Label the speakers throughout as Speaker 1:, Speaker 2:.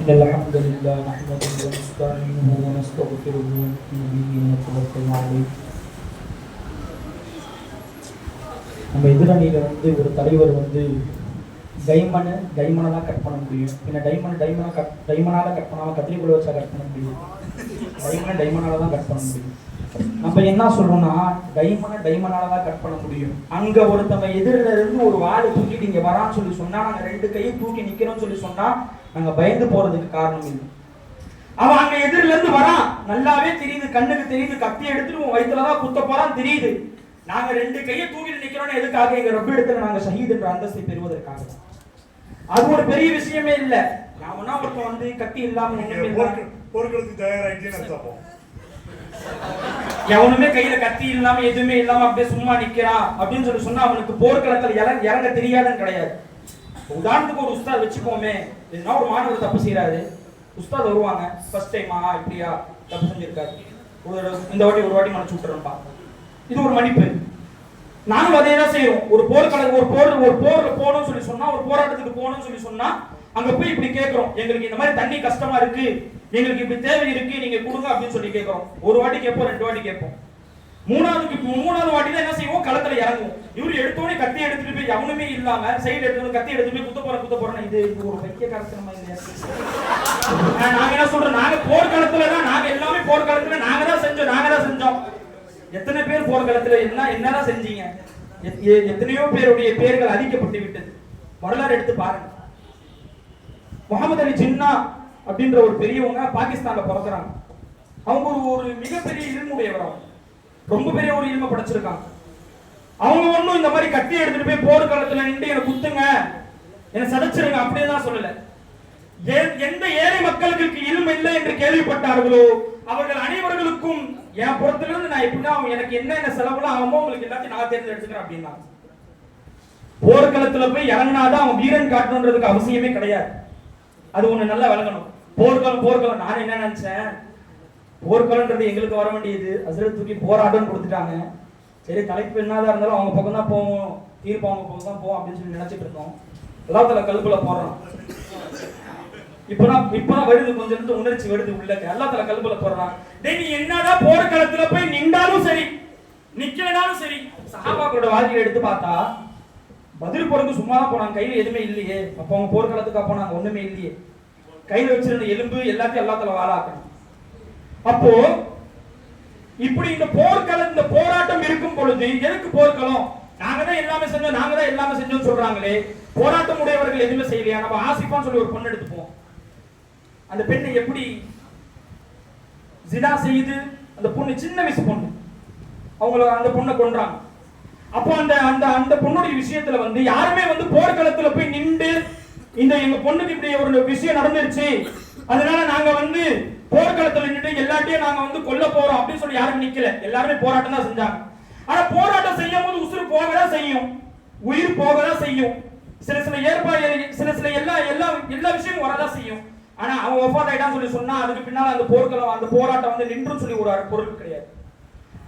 Speaker 1: إن الحمد لله نحمده ونستعينه ونستغفره ونؤمن به ونتوكل عليه நம்ம எதிரணியில வந்து ஒரு தலைவர் வந்து டைமனு டைமனை தான் கட் பண்ண முடியும் பின்ன டைமன் டைமனை கட் டைமனால கட் பண்ணாம கத்திரிக்கோள் வச்சா கட் பண்ண முடியும் டைமனை டைமனால தான் கட் பண்ண முடியும் நம்ம என்ன சொல்றோம்னா டைமனை டைமனால தான் கட் பண்ண முடியும். அங்க ஒருத்தவங்க எதிரில இருந்து ஒரு வாளை தூக்கிட்டு இங்க வரான்னு சொல்லி சொன்னா நாங்க ரெண்டு கையும் தூக்கி நிக்கிறோம்னு சொல்லி சொன்னா நாங்க பயந்து போறதுக்கு காரணம் இல்லை. அவன் அங்க எதிரில இருந்து வரான். நல்லாவே தெரியுது கண்ணுக்கு தெரியுது கத்தி எடுத்துட்டு உன் வயிற்றுலதான் குத்த போறான் தெரியுது. நாங்க ரெண்டு கையை தூக்கிட்டு நிக்கிறோம்னு எதுக்காக எங்க ரப்ப இடத்துல நாங்க ஷஹீத் என்ற அந்தஸ்தை பெறுவதற்காக அது ஒரு பெரிய விஷயமே இல்ல. நாமனா ஒருத்தன் வந்து கத்தி இல்லாம
Speaker 2: போர்க்களத்துக்கு தயாராகிட்டே நினைச்சாப்போம்
Speaker 1: எவனுமே கையில கத்தி இல்லாம எதுவுமே இல்லாம அப்படியே சும்மா நிக்கிறான் அப்படின்னு சொல்லி சொன்னா அவனுக்கு போர்க்களத்துல இறங்க இறங்க தெரியாதுன்னு கிடையாது. உதாரணத்துக்கு ஒரு உஸ்தாத் வச்சுக்கோமே. இதுனா ஒரு மாணவர் தப்பு செய்யறாரு உஸ்தாத் வருவாங்க. ஃபர்ஸ்ட் டைமா இப்படியா? தப்பு செஞ்சிருக்காரு. ஒரு இந்த வாட்டி ஒரு வாட்டி மன்னிச்சு விட்டுறேன்ப்பா. இது ஒரு மன்னிப்பு. நாங்களும் அதே தான் செய்யறோம் ஒரு போர்க்களம் ஒரு போர் ஒரு போர்ல போகணும்னு சொல்லி சொன்னா ஒரு போராட்டத்துக்கு போகணும்னு சொல்லி சொன்னா அங்க போய் இப்படி கேட்கிறோம் எங்களுக்கு இந்த மாதிரி தண்ணி கஷ்டமா இருக்கு. எங்களுக்கு இப்படி தேவை இருக்கு. நீங்க கொடுங்க அப்படின்னு சொல்லி கேட்கிறோம் ஒரு வாட்டி கேட்போம் ரெண்டு வாட்டி கேட்போம். மூணாவது மூணாவது வாட்டி தான் என்ன செய்வோம்? களத்துல இறங்குவோம். இவரு எடுத்தோடனே கத்தி எடுத்துட்டு போய் எவனுமே இல்லாம சைடு எடுத்து கத்தி எடுத்து போய் குத்த போறேன் குத்த போறேன் இது ஒரு பெரிய கரத்தனமா இல்லையா? ஆஹ் நாங்க என்ன சொல்றோம்? நாங்க போர்க்களத்துல தான் நாங்க எல்லாமே போர்க்களத்துல நாங்க தான் செஞ்சோம் நாங்க தான் செஞ்சோம். எத்தனை பேர் போர்க்களத்துல என்ன என்னதான் செஞ்சீங்க? எத்- எத்தனையோ பேருடைய பேர்கள் அழிக்கப்பட்டு விட்டது. வரலாறு எடுத்து பாருங்க. முகமது அலி ஜின்னா அப்படின்ற ஒரு பெரியவங்க பாகிஸ்தான்ல பிறக்குறாங்க அவங்க ஒரு ஒரு மிகப்பெரிய இருமுடையவர் அவங்க. ரொம்ப பெரிய ஒரு இருமை படைச்சிருக்காங்க. அவங்க ஒன்றும் இந்த மாதிரி கத்தி எடுத்துட்டு போய் போர்க்களத்துல நின்று என்ன குத்துங்க என்னை சதைச்சிருங்க அப்படின்னு தான் சொல்லல. எந்த ஏழை மக்களுக்கு இருமை இல்லை என்று கேள்விப்பட்டார்களோ அவர்கள் அனைவர்களுக்கும் என் புறத்திலிருந்து நான் எப்படின்னா அவங்க எனக்கு என்னென்ன செலவுலாம் ஆகுமோ உங்களுக்கு எல்லாத்தையும் நான் தேர்ந்தெடுத்துக்கிறேன் அப்படின்னா போர்க்களத்துல போய் இறங்கினாதான் அவன் வீரன் காட்டணுன்றதுக்கு அவசியமே கிடையாது. அது ஒண்ணு நல்லா விளங்கணும் போர்க்களம் போர்க்களம். நான் என்ன நினைச்சேன்? போர்க்களம்ன்றது எங்களுக்கு வர வேண்டியது. அசுரத் தூக்கி போராட்டம்னு கொடுத்துட்டாங்க. சரி தலைப்பு என்னதான் இருந்தாலும் அவங்க பக்கம் தான் போவோம். தீர்ப்பு அவங்க பக்கம் தான் போவோம் அப்படின்னு சொல்லி நினைச்சிட்டு இருந்தோம். எல்லாத்துல கல்புல போடுறோம் இப்பதான் இப்பதான் வருது கொஞ்சம் இருந்து உணர்ச்சி வருது உள்ள எல்லாத்துல கல்புல போடுறான். டேய் நீ என்னதான் போர்க்களத்துல போய் நின்றாலும் சரி நிக்கலனாலும் சரி சஹாபாக்களோட வாழ்க்கையை எடுத்து பார்த்தா பதில் போறதுக்கு சும்மா தான் போனாங்க. கையில எதுவுமே இல்லையே. அப்போ அவங்க போர்க்களத்துக்கு போனாங்க ஒண்ணுமே இல்லையே. கையில் வச்சிருந்த எலும்பு எல்லாத்தையும் எல்லாத்துல வாழாக்கணும் அப்போ இப்படி இந்த போர்க்களம் இந்த போராட்டம் இருக்கும் பொழுது எதுக்கு போர்க்களம் நாங்க தான் எல்லாமே செஞ்சோம் நாங்க தான் எல்லாமே செஞ்சோம் சொல்றாங்களே. போராட்டம் உடையவர்கள் எதுவுமே செய்யலையா. நம்ம ஆசிப்பான்னு சொல்லி ஒரு பொண்ணு எடுத்துப்போம். அந்த பெண்ணை எப்படி ஜினா செய்து அந்த பொண்ணு சின்ன வயசு பொண்ணு. அவங்கள அந்த பொண்ணை கொன்றாங்க. அப்போ அந்த அந்த அந்த பொண்ணுடைய விஷயத்துல வந்து யாருமே வந்து போர்க்களத்துல போய் நின்று இந்த எங்க பொண்ணுக்கு இப்படி ஒரு விஷயம் நடந்துருச்சு அதனால நாங்க வந்து போர்க்களத்துல நின்று எல்லாத்தையும் நாங்க வந்து கொல்ல போறோம் அப்படின்னு சொல்லி யாரும் நிக்கல. எல்லாருமே போராட்டம் தான் செஞ்சாங்க. ஆனா போராட்டம் செய்யும் போது உசுறு போகதான் செய்யும் உயிர் போகதான் செய்யும். சில சில ஏற்பாடு சில சில எல்லா எல்லா எல்லா விஷயமும் வரதான் செய்யும். ஆனா அவன் ஒஃபாத் ஆயிட்டான்னு சொல்லி சொன்னா அதுக்கு பின்னால அந்த போர்க்களம் அந்த போராட்டம் வந்து நின்றுன்னு சொல்லி ஒரு பொருள் கிடையாது.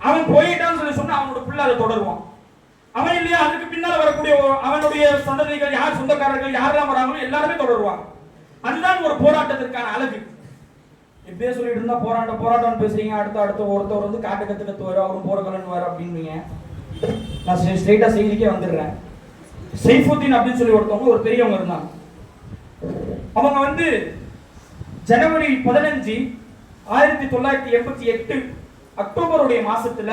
Speaker 1: அவன் போயிட்டான்னு சொல்லி சொன்னா அவனோட பிள்ளை அதை தொடருவான். அவன் இல்லையா? அதுக்கு பின்னால் வரக்கூடிய அவனுடைய சந்ததிகள் யார்? சொந்தக்காரர்கள் யாரெல்லாம் வராங்களோ எல்லாருமே தொடருவாங்க. அதுதான் ஒரு போராட்டத்திற்கான அழகு. இப்படியே சொல்லிட்டு இருந்தா போராட்டம் போராட்டம் பேசுறீங்க. அடுத்த அடுத்த ஒருத்தர் வந்து காட்டு கத்து கத்து வரும் அவரும் போர்க்கலன் வர அப்படின்னீங்க. நான் ஸ்ட்ரெயிட்டா செய்திக்கே வந்துடுறேன். சைஃபுத்தீன் அப்படின்னு சொல்லி ஒருத்தவங்க ஒரு பெரியவங்க இருந்தாங்க. அவங்க வந்து ஜனவரி பதினஞ்சு ஆயிரத்தி தொள்ளாயிரத்தி எண்பத்தி எட்டு அக்டோபருடைய மாசத்துல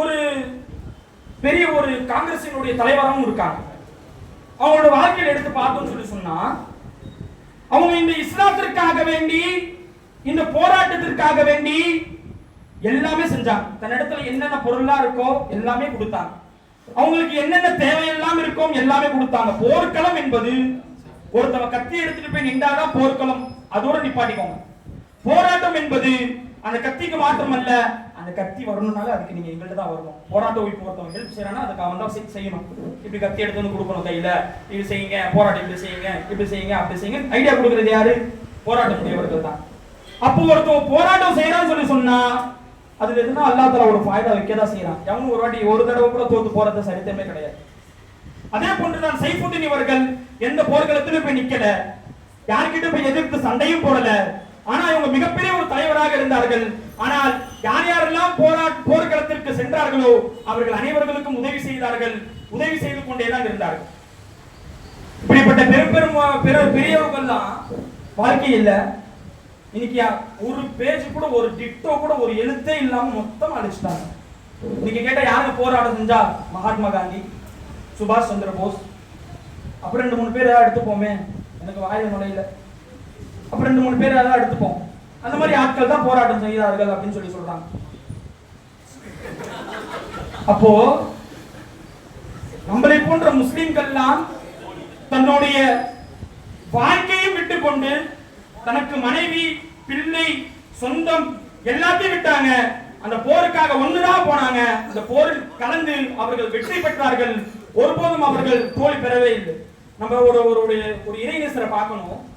Speaker 1: ஒரு பெரிய ஒரு காங்கிரசினுடைய தலைவராகவும் இருக்காங்க. அவங்களோட வாழ்க்கையில் எடுத்து பார்த்தோம்னு சொல்லி சொன்னா அவங்க இந்த இஸ்லாத்திற்காக வேண்டி இந்த போராட்டத்திற்காக வேண்டி எல்லாமே செஞ்சாங்க. தன்னிடத்துல என்னென்ன பொருளா இருக்கோ எல்லாமே கொடுத்தாங்க. அவங்களுக்கு என்னென்ன தேவையெல்லாம் இருக்கோ எல்லாமே கொடுத்தாங்க. போர்க்களம் என்பது ஒருத்தவங்க கத்தி எடுத்துட்டு போய் நின்றாதான் போர்க்களம்? அதோட நிப்பாட்டிக்கோங்க. போராட்டம் என்பது அந்த கத்திக்கு மாற்றம் அல்ல அந்த கத்தி வரணும்னால அதுக்கு நீங்க எங்கள்கிட்ட தான் வரணும். போராட்ட உயிர் ஒருத்தவங்க ஹெல்ப் அதுக்கு அவன் தான் செய்யணும். இப்படி கத்தி எடுத்து வந்து கொடுக்கணும் கையில. இது செய்யுங்க போராட்டம் இப்படி செய்யுங்க இப்படி செய்யுங்க அப்படி செய்யுங்க. ஐடியா கொடுக்கறது யாரு? போராட்டம் உடையவர்கள் தான். அப்போ ஒருத்தவங்க போராட்டம் செய்யறான்னு சொல்லி சொன்னா அதுல எதுனா அல்லா தலா ஒரு ஃபாய்தா வைக்கதான் செய்யறான் எவனும் ஒரு வாட்டி ஒரு தடவை கூட தோத்து போறது சரித்திரமே கிடையாது. அதே போன்று தான் இவர்கள் எந்த போர்க்களத்திலும் போய் நிக்கல. யார்கிட்ட போய் எதிர்த்து சண்டையும் போடல. ஆனா இவங்க மிகப்பெரிய ஒரு தலைவராக இருந்தார்கள். ஆனால் யார் யாரெல்லாம் போரா போர்க்களத்திற்கு சென்றார்களோ அவர்கள் அனைவர்களுக்கும் உதவி செய்தார்கள். உதவி செய்து கொண்டே தான் இருந்தார்கள். இப்படிப்பட்ட பெரும் பெரு பெரியவர்கள்லாம் வாழ்க்கை இல்ல. இன்னைக்கு ஒரு பேஜ் கூட ஒரு டிட்டோ கூட ஒரு எழுத்தே இல்லாம மொத்தம் அழிச்சிட்டாங்க. இன்னைக்கு கேட்டா யாருக்கு போராட்டம் செஞ்சா? மகாத்மா காந்தி சுபாஷ் சந்திர போஸ். அப்புறம் ரெண்டு மூணு பேர் ஏதாவது எடுத்துப்போமே. எனக்கு வாயில நுழையில. அப்புறம் ரெண்டு மூணு பேர் ஏதாவது எடுத்துப்போம். அந்த மாதிரி ஆட்கள் தான் போராட்டம் செய்கிறார்கள் அப்படின்னு சொல்லி சொல்றாங்க. அப்போ நம்மளை போன்ற முஸ்லிம்கள்லாம் தன்னுடைய வாழ்க்கையும் விட்டு கொண்டு தனக்கு மனைவி பிள்ளை சொந்தம் எல்லாத்தையும் விட்டாங்க. அந்த போருக்காக ஒண்ணுதான் போனாங்க. அந்த போரில் கலந்து அவர்கள் வெற்றி பெற்றார்கள். ஒருபோதும் அவர்கள் தோல்வி பெறவே இல்லை. நம்ம ஒரு ஒரு ஒரு- இறைநேசரை பார்க்கணும்.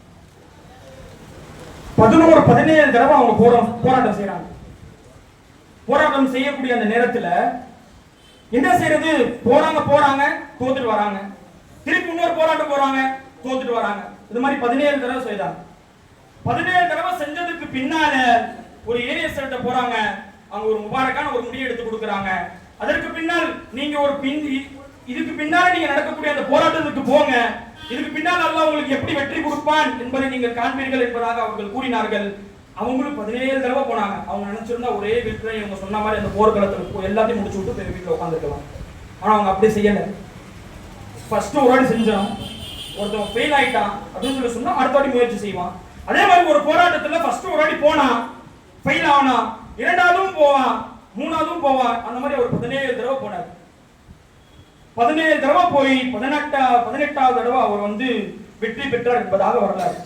Speaker 1: பதினோரு பதினேழு தடவை அவங்க போரா போராட்டம் செய்யறாங்க போராட்டம் செய்யக்கூடிய அந்த நேரத்துல என்ன செய்யறது போறாங்க போறாங்க தோத்துட்டு வராங்க. திருப்பி இன்னொரு போராட்டம் போறாங்க தோத்துட்டு வராங்க. இது மாதிரி பதினேழு தடவை செய்தாங்க. பதினேழு தடவை செஞ்சதுக்கு பின்னால ஒரு ஏரியா சட்ட போறாங்க. அவங்க ஒரு முபாரக்கான ஒரு முடிவு எடுத்து கொடுக்குறாங்க. அதற்கு பின்னால் நீங்க ஒரு பின் இதுக்கு பின்னால நீங்க நடக்கக்கூடிய அந்த போராட்டத்துக்கு போங்க. இதுக்கு பின்னால் அல்லாஹ் உங்களுக்கு எப்படி வெற்றி கொடுப்பான் என்பதை நீங்கள் காண்பீர்கள் என்பதாக அவர்கள் கூறினார்கள். அவங்களும் பதினேழு தடவை போனாங்க. அவங்க நினைச்சிருந்தா ஒரே வீட்டுல இவங்க சொன்ன மாதிரி அந்த போர்க்களத்தில் எல்லாத்தையும் முடிச்சு விட்டு பெரிய வீட்டில் உட்காந்துருக்கலாம் ஆனால் அவங்க அப்படி செய்யல. ஃபர்ஸ்ட் ஒரு வாட்டி செஞ்சோம் ஒருத்தன் ஃபெயில் ஆயிட்டான் அப்படின்னு சொல்லி சொன்னா அடுத்த வாட்டி முயற்சி செய்வான். அதே மாதிரி ஒரு போராட்டத்தில் ஃபர்ஸ்ட் ஒரு வாட்டி போனான் ஃபெயில் ஆனா இரண்டாவதும் போவான் மூணாவதும் போவான். அந்த மாதிரி ஒரு பதினேழு தடவை போனார். பதினேழு தடவை போய் பதினெட்டா பதினெட்டாவது தடவை அவர் வந்து வெற்றி பெற்றார் என்பதாக வரலாறு.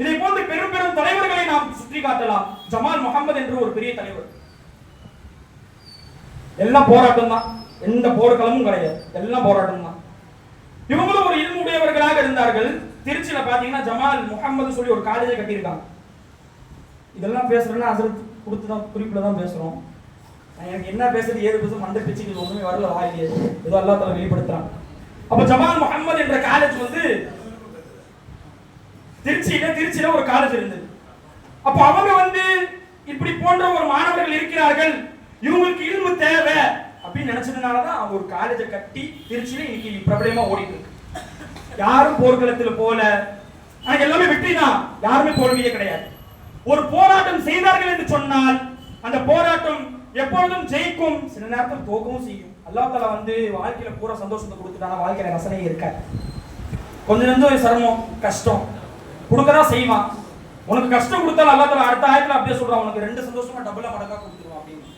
Speaker 1: இதை போன்று பெரும் பெரும் தலைவர்களை நாம் சுற்றி காட்டலாம். ஜமால் முகமது என்று ஒரு பெரிய தலைவர். எல்லாம் போராட்டம் தான் எந்த போர்க்களமும் கிடையாது. எல்லாம் போராட்டம் தான் இவங்களும் ஒரு இல்முடையவர்களாக இருந்தார்கள். திருச்சியில பாத்தீங்கன்னா ஜமால் முகமது சொல்லி ஒரு காலேஜை கட்டியிருக்காங்க. இதெல்லாம் பேசுறேன்னா அசரத் கொடுத்து தான் குறிப்பில் தான் பேசுறோம். எனக்கு என்ன பேசுறது ஏது பேசுறது மண்டை பிச்சுக்கு ஒண்ணுமே வரல வாயிலே ஏதோ அல்லா தலை வெளிப்படுத்துறான். அப்ப ஜமால் முகமது என்ற காலேஜ் வந்து திருச்சியில திருச்சியில ஒரு காலேஜ் இருந்தது. அப்ப அவங்க வந்து இப்படி போன்ற ஒரு மாணவர்கள் இருக்கிறார்கள். இவங்களுக்கு இல்மு தேவை அப்படின்னு நினைச்சதுனால தான் அவங்க ஒரு காலேஜை கட்டி திருச்சியில இன்னைக்கு பிரபலமா ஓடிட்டு இருக்கு. யாரும் போர்க்களத்துல போல. ஆனா எல்லாமே வெற்றி தான் யாருமே தோல்வியே கிடையாது. ஒரு போராட்டம் செய்தார்கள் என்று சொன்னால் அந்த போராட்டம் எப்பொழுதும் ஜெயிக்கும் சில நேரத்தில் தோக்கவும் செய்யும். அல்லா தலா வந்து வாழ்க்கையில பூரா சந்தோஷத்தை கொடுத்துட்டானா வாழ்க்கையில ரசனையே இருக்காது. கொஞ்ச நெஞ்சம் சிரமம் கஷ்டம். கொடுக்கதான் செய்வான் உனக்கு கஷ்டம் கொடுத்தாலும் அல்லா தலா அடுத்த ஆயத்துல அப்படியே சொல்றான் உனக்கு ரெண்டு சந்தோஷமா டபுளா மடக்கா கொடுத்துருவான் அப்படின்னு.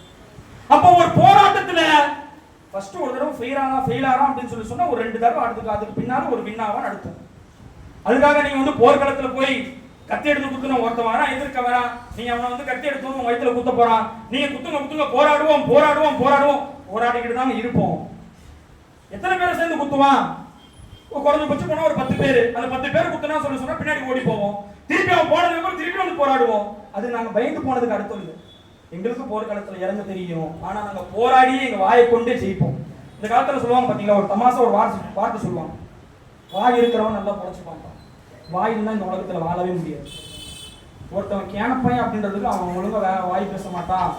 Speaker 1: அப்போ ஒரு போராட்டத்துல ஃபர்ஸ்ட் ஒரு தடவை ஃபெயில் ஆனா ஃபெயில் ஆறான் அப்படின்னு சொல்லி சொன்னா ஒரு ரெண்டு தடவை அதுக்கு அதுக்கு பின்னாலும் ஒரு வின்னாவா நடத்தும் அதுக்காக நீங்க வந்து போர்க்களத்துல போய் கத்தி எடுத்து குத்துன ஒருத்தன் வரான் எதிர்க்க வரா நீங்க அவனை வந்து கத்தி எடுத்து உன் வயிற்றுல குத்த போறான். நீங்க குத்துங்க குத்துங்க போராடுவோம் போராடுவோம் போராடுவோம். போராடிக்கிட்டு தான் இருப்போம். எத்தனை பேரை சேர்ந்து குத்துவான்? குறைஞ்ச பட்சம் போனா ஒரு பத்து பேர். அந்த பத்து பேர் குத்துனா சொல்லி சொன்னா பின்னாடி ஓடி போவோம். திருப்பி அவன் போனதுக்கு அப்புறம் திருப்பி வந்து போராடுவோம். அது நாங்க பயந்து போனதுக்கு அர்த்தம் இல்லை. எங்களுக்கு போர்க்களத்துல இறங்க தெரியும். ஆனா நாங்க போராடி எங்க வாயை கொண்டே ஜெயிப்போம். இந்த காலத்துல சொல்லுவாங்க பாத்தீங்களா? ஒரு தமாசா ஒரு வார்த்தை வார்த்தை சொல்லுவாங்க. வாய் இருக்கிறவன் நல்லா பொழைச்சுப்பான். வாய் இருந்தால் இந்த உலகத்துல வாழவே முடியாது. ஒருத்தவன் கேனப்பையன் அப்படின்றதுக்கு அவன் ஒழுங்காக வே- வாய் பேச மாட்டான்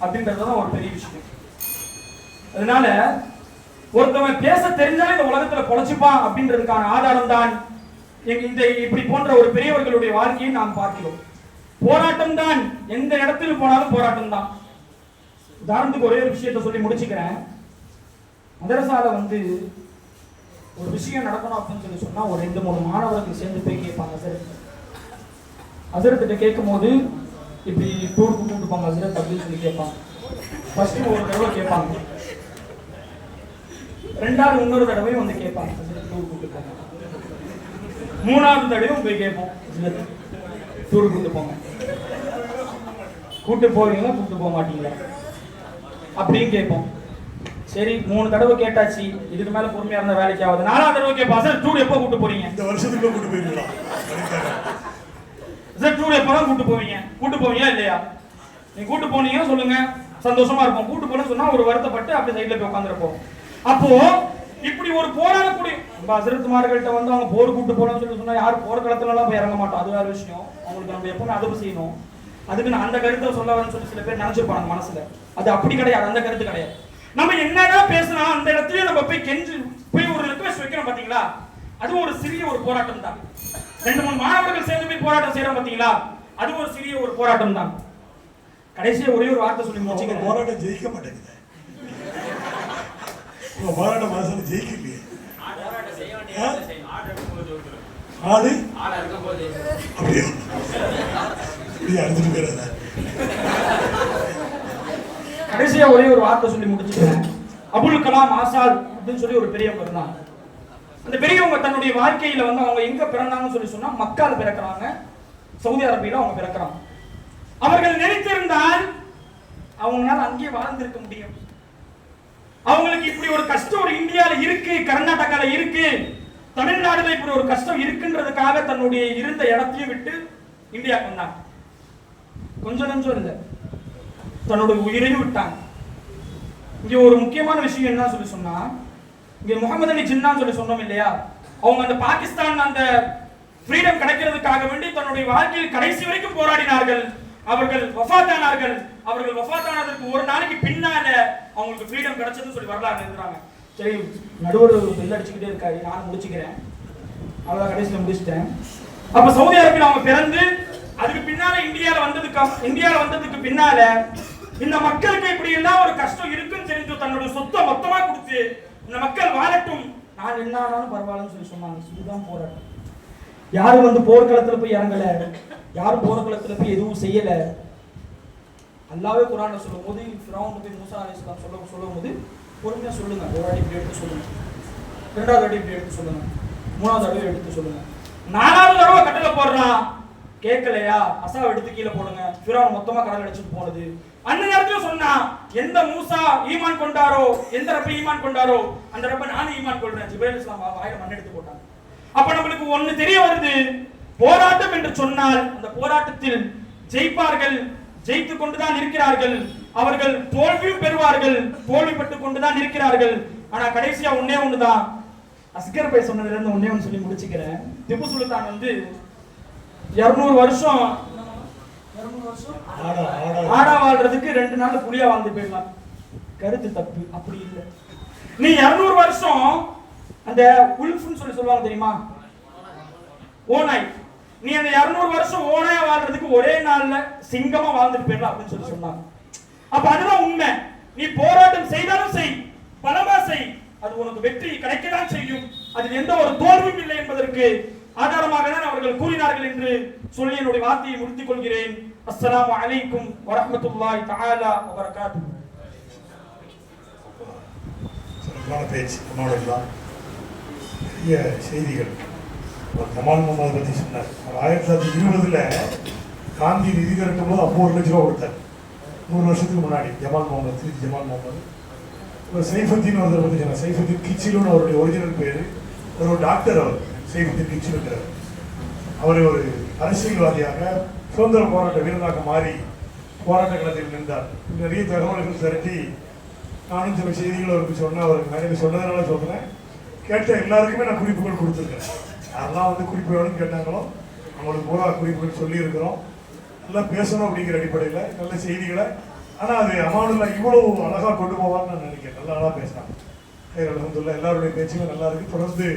Speaker 1: அப்படின்றது தான் ஒரு பெரிய விஷயம். அதனால ஒருத்தவன் பேச தெரிஞ்சாலே இந்த உலகத்துல பொழைச்சிப்பான் அப்படின்றதுக்கான ஆதாரம் தான் எங்க இந்த இப்படி போன்ற ஒரு பெரியவர்களுடைய வாழ்க்கையை நாம் பார்க்கிறோம். போராட்டம் தான் எந்த இடத்துல போனாலும் போராட்டம் தான் உதாரணத்துக்கு ஒரே ஒரு விஷயத்தை சொல்லி முடிச்சுக்கிறேன். மதரசால வந்து ஒரு விஷயம் நடக்கணும் அப்படின்னு சொல்லி சொன்னால் ஒரு ரெண்டு மூணு மாணவர்கள் சேர்ந்து போய் கேட்பாங்க சார் அசரத்திட்ட கேட்கும் போது இப்படி டூருக்கு கூப்பிட்டு போங்க அசரத் அப்படின்னு சொல்லி கேட்பாங்க. ஃபர்ஸ்ட் ஒரு தடவை கேட்பாங்க. ரெண்டாவது இன்னொரு தடவையும் வந்து கேட்பாங்க டூர் கூப்பிட்டு போங்க. மூணாவது தடவையும் போய் கேட்போம் டூர் கூப்பிட்டு போங்க. கூட்டு போவீங்களா கூப்பிட்டு போக மாட்டீங்களா? அப்படின்னு கேட்போம். சரி மூணு தடவை கேட்டாச்சு. இதுக்கு மேல பொறுமையா இருந்தா வேலைக்கு ஆகுது. நாலாவது தடவை கேட்போம் சார் டூர் எப்போ கூட்டு போறீங்க?
Speaker 2: இந்த வருஷத்துக்குள்ள கூட்டு போயிருக்கலாம்
Speaker 1: சார் டூர் எப்போ தான் கூட்டு போவீங்க. கூட்டு போவீங்களா இல்லையா? நீங்க கூட்டு போனீங்க சொல்லுங்க. சந்தோஷமா இருக்கும். கூட்டு போன சொன்னா ஒரு வருத்தப்பட்டு அப்படி சைடுல போய் உட்காந்துருப்போம் அப்போ இப்படி ஒரு போராடக்கூடிய நம்ம அசரத்துமார்கள்ட்ட வந்து அவங்க போர் கூட்டு போறோம்னு சொல்லி சொன்னா யாரும் போர்க்களத்துல எல்லாம் போய் இறங்க மாட்டோம். அது வேற விஷயம். அவங்களுக்கு நம்ம எப்பவுமே அதுவும் செய்யணும். அதுக்கு நான் அந்த கருத்தை சொல்ல வரேன்னு சொல்லி சில பேர் நினைச்சிருப்பாங்க மனசுல. அது அப்படி கிடையாது. அந்த கருத்து கிடையாது. நம்ம என்னதான் பேசினா அந்த இடத்துலயே நம்ம போய் கெஞ்சு போய் ஒரு ரிக்வெஸ்ட் வைக்கிறோம் பாத்தீங்களா? அது ஒரு சிறிய ஒரு போராட்டம் தான். ரெண்டு மூணு மாணவர்கள் சேர்ந்து போய் போராட்டம் செய்யறோம் பாத்தீங்களா? அது ஒரு சிறிய ஒரு போராட்டம் தான். கடைசியா ஒரே ஒரு வார்த்தை சொல்லி
Speaker 3: உங்க
Speaker 1: முடிச்சுக்கிறேன்
Speaker 3: போராட்டம் ஜெயிக்க மாட்டேங்குது. போராட்டம் மனசுல ஜெயிக்கலையே. ஆடு அப்படியா? அப்படியே அறுத்துட்டு போயிடாத.
Speaker 1: கடைசியா ஒரே ஒரு வார்த்தை சொல்லி முடிச்சுக்கிறேன். அபுல் கலாம் ஆசாத் அப்படின்னு சொல்லி ஒரு பெரியவங்க இருந்தாங்க. அந்த பெரியவங்க தன்னுடைய வாழ்க்கையில வந்து அவங்க எங்க பிறந்தாங்கன்னு சொல்லி சொன்னா மக்கால பிறக்கிறாங்க. சவுதி அரேபியில அவங்க பிறக்கிறாங்க. அவர்கள் நினைத்திருந்தால் அவங்களால அங்கேயே வாழ்ந்திருக்க முடியும். அவங்களுக்கு இப்படி ஒரு கஷ்டம் ஒரு இந்தியால இருக்கு கர்நாடகால இருக்கு தமிழ்நாடுல இப்படி ஒரு கஷ்டம் இருக்குன்றதுக்காக தன்னுடைய இருந்த இடத்தையும் விட்டு இந்தியாவுக்கு வந்தாங்க. கொஞ்சம் நஞ்சம் இல்லை. தன்னோட உயிரையும் விட்டாங்க இங்கே ஒரு முக்கியமான விஷயம் என்ன சொல்லி சொன்னா இங்கே முகமது அலி ஜின்னான்னு சொல்லி சொன்னோம் இல்லையா? அவங்க அந்த பாகிஸ்தான் அந்த ஃப்ரீடம் கிடைக்கிறதுக்காக வேண்டி தன்னுடைய வாழ்க்கையில் கடைசி வரைக்கும் போராடினார்கள். அவர்கள் வஃபாத்தானார்கள் அவர்கள் வஃபாத்தானதற்கு ஒரு நாளைக்கு பின்னால அவங்களுக்கு ஃப்ரீடம் கிடைச்சதுன்னு சொல்லி வரலாறு எழுதுறாங்க. சரி நடுவர் பெல் அடிச்சுக்கிட்டே இருக்காரு. நானும் முடிச்சுக்கிறேன். அவ்வளோதான் கடைசியில் முடிச்சிட்டேன். அப்போ சவுதி அரேபியா அவங்க பிறந்து அதுக்கு பின்னால இந்தியாவில் வந்ததுக்கு இந்தியாவில் வந்ததுக்கு பின்னால இந்த மக்களுக்கு இப்படி எல்லாம் ஒரு கஷ்டம் இருக்குன்னு தெரிஞ்சு தன்னோட சொத்தை மொத்தமா கொடுத்து இந்த மக்கள் வாழட்டும். நான் என்ன ஆனாலும் பரவாயில்லன்னு சொல்லி சொன்னாங்க. இதுதான் போராட்டம். யாரும் வந்து போர்க்களத்துல போய் இறங்கல. யாரும் போர்க்களத்துல போய் எதுவும் செய்யல. அல்லாவே குரான சொல்லும் போது ஃபிரௌன் போய் மூசா அலிஸ்லாம் சொல்ல சொல்லும் போது பொறுமையா சொல்லுங்க. ஒரு அடி இப்படி எடுத்து சொல்லுங்க. ரெண்டாவது வாட்டி இப்படி எடுத்து சொல்லுங்க. மூணாவது தடவை எடுத்து சொல்லுங்க. நாலாவது தடவை கட்டளை போடுறான் கேட்கலையா? அசாவை எடுத்து கீழே போடுங்க. ஃபிரௌன் மொத்தமா கடல் அடிச்சுட்டு போனது. அந்த நேரத்துல சொன்னா எந்த மூசா ஈமான் கொண்டாரோ எந்த ரப்ப ஈமான் கொண்டாரோ அந்த ரப்ப நானும் ஈமான் கொள்றேன். ஜிபேல் இஸ்லாம் வாயில மண் எடுத்து போட்டாங்க. அப்ப நம்மளுக்கு ஒண்ணு தெரிய வருது. போராட்டம் என்று சொன்னால் அந்த போராட்டத்தில் ஜெயிப்பார்கள் ஜெயித்து கொண்டுதான் இருக்கிறார்கள். அவர்கள் தோல்வியும் பெறுவார்கள் தோல்விப்பட்டு கொண்டுதான் இருக்கிறார்கள். ஆனா கடைசியா ஒன்னே ஒண்ணுதான். அஸ்கர் பை சொன்னதுல இருந்து ஒன்னே ஒண்ணு சொல்லி முடிச்சுக்கிறேன். திப்பு சுல்தான் வந்து இருநூறு வருஷம்
Speaker 3: ஆடா ஆடா.
Speaker 1: வாழ்றதுக்கு ரெண்டு நாள் புலியா வாழ்ந்து போயிடலாம். கருத்து தப்பு அப்படி இல்லை. நீ 200 வருஷம் அந்த உல்ஃப்னு சொல்லி சொல்லுவாங்க தெரியுமா? ஓநாய். நீ அந்த 200 வருஷம் ஓநாயா வாழ்றதுக்கு ஒரே நாள்ல சிங்கமா வாழ்ந்துட்டு போயிடலாம் அப்படின்னு சொல்லி சொன்னாங்க. அப்ப அதுதான் உண்மை. நீ போராட்டம் செய்தாலும் செய் பலமா செய். அது உனக்கு வெற்றி கிடைக்கதான் செய்யும். அதில் எந்த ஒரு தோல்வியும் இல்லை என்பதற்கு ஆதாரமாக தான் அவர்கள் கூறினார்கள் என்று சொல்லி என்னுடைய வார்த்தையை முடித்துக் கொள்கிறேன். அஸ்லாம் அலைக்கும் வரமத்துல்லாய் தஆலா வ
Speaker 3: பேச்சு பெரிய செய்திகள். ஒரு கமால் முகமது பற்றி சொன்னார். அவர் ஆயிரத்தி தொள்ளாயிரத்தி இருபதில் காந்தி நிதி திரட்டும் போது அப்போ ஒரு லட்ச ரூபா கொடுத்தார். நூறு வருஷத்துக்கு முன்னாடி ஜமால் முகமது திருச்சி ஜமால் முகமது ஒரு சைஃபுத்தீன் ஒருத்தர் பற்றி சொன்னார். சைஃபுத்தீன் கிச்சிலுன்னு அவருடைய ஒரிஜினல் பேர். ஒரு டாக்டர் அவர். சைஃபுத்தீன் கிச்சிலுங்கிறவர் அவர் ஒரு அரசியல்வாதியாக சுதந்திர போராட்ட வீரராக மாறி போராட்ட களத்தில் நின்றார். நிறைய தகவல்கள் திரட்டி நானும் சில செய்திகள் அவருக்கு சொன்னேன். அவருக்கு நிறைய சொன்னதுனால சொல்கிறேன் கேட்ட எல்லாருக்குமே நான் குறிப்புகள் கொடுத்துருக்கேன். யாரெல்லாம் வந்து குறிப்பு வேணும்னு கேட்டாங்களோ அவங்களுக்கு பூரா குறிப்புகள் சொல்லியிருக்கிறோம். நல்லா பேசணும் அப்படிங்கிற அடிப்படையில் நல்ல செய்திகளை. ஆனால் அது அமானுல்லா இவ்வளவு அழகாக கொண்டு போவான்னு நான் நினைக்கிறேன். நல்லா அழகாக பேசினாங்க அலமதுல்லா எல்லாருடைய பேச்சுமே நல்லா இருக்குது தொடர்ந்து